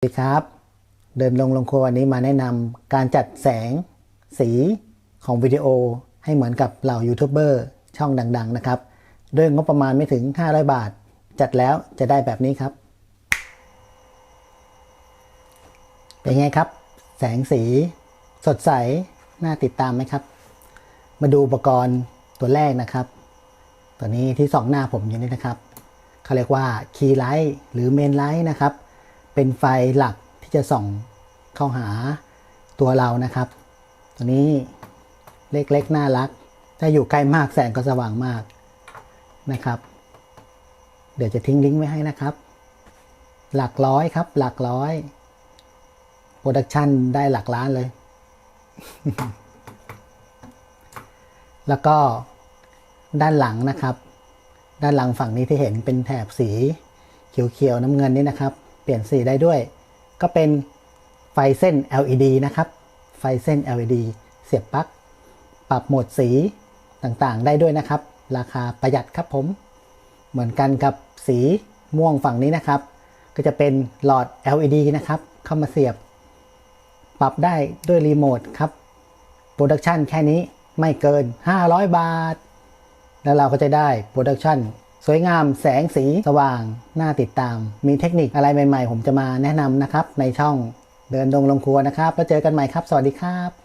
สวัสดีครับ เดินลงลงครัววันนี้มาแนะนำการจัดแสงสีของวิดีโอให้เหมือนกับเหล่ายูทูบเบอร์ช่องดัง ๆ นะครับ ด้วยงบประมาณไม่ถึง 500 บาท จัดแล้วจะได้แบบนี้ครับ เป็นไงครับ แสงสีสดใส น่าติดตามไหมครับ มาดูอุปกรณ์ตัวแรกนะครับ ตัวนี้ที่สองหน้าผมอยู่นี่นะครับเขาเรียกว่าคีย์ไลท์หรือเมนไลท์นะครับ เป็นไฟหลักที่จะส่องเข้าหาตัวเรานะครับ ตัวนี้เล็กๆน่ารัก ถ้าอยู่ใกล้มากแสงก็สว่างมากนะครับ เดี๋ยวจะทิ้งลิงก์ไว้ให้นะครับ หลักร้อยครับ หลักร้อยโปรดักชันได้หลักล้านเลย แล้วก็ด้านหลังนะครับ ด้านหลังฝั่งนี้ที่เห็นเป็นแถบสีเขียวๆน้ำเงินนี่นะครับ ปลี่ยนสีได้ด้วย ก็เป็นไฟเส้น LED นะครับ ไฟเส้น LED เสียบปลั๊ก ปรับโหมดสีต่างๆ ได้ด้วยนะครับ ราคาประหยัดครับผม เหมือนกันกับสีม่วงฝั่งนี้นะครับ ก็จะเป็นหลอด LED นะครับ เข้ามาเสียบ ปรับได้ด้วยรีโมทครับ โปรดักชันแค่นี้ไม่เกิน 500 บาท แล้วเราก็จะได้โปรดักชัน สวยงามแสงสีสว่าง น่าติดตาม มีเทคนิคอะไรใหม่ๆ ผมจะมาแนะนำนะครับ ในช่องเดินดงลงครัวนะครับ แล้วเจอกันใหม่ครับ สวัสดีครับ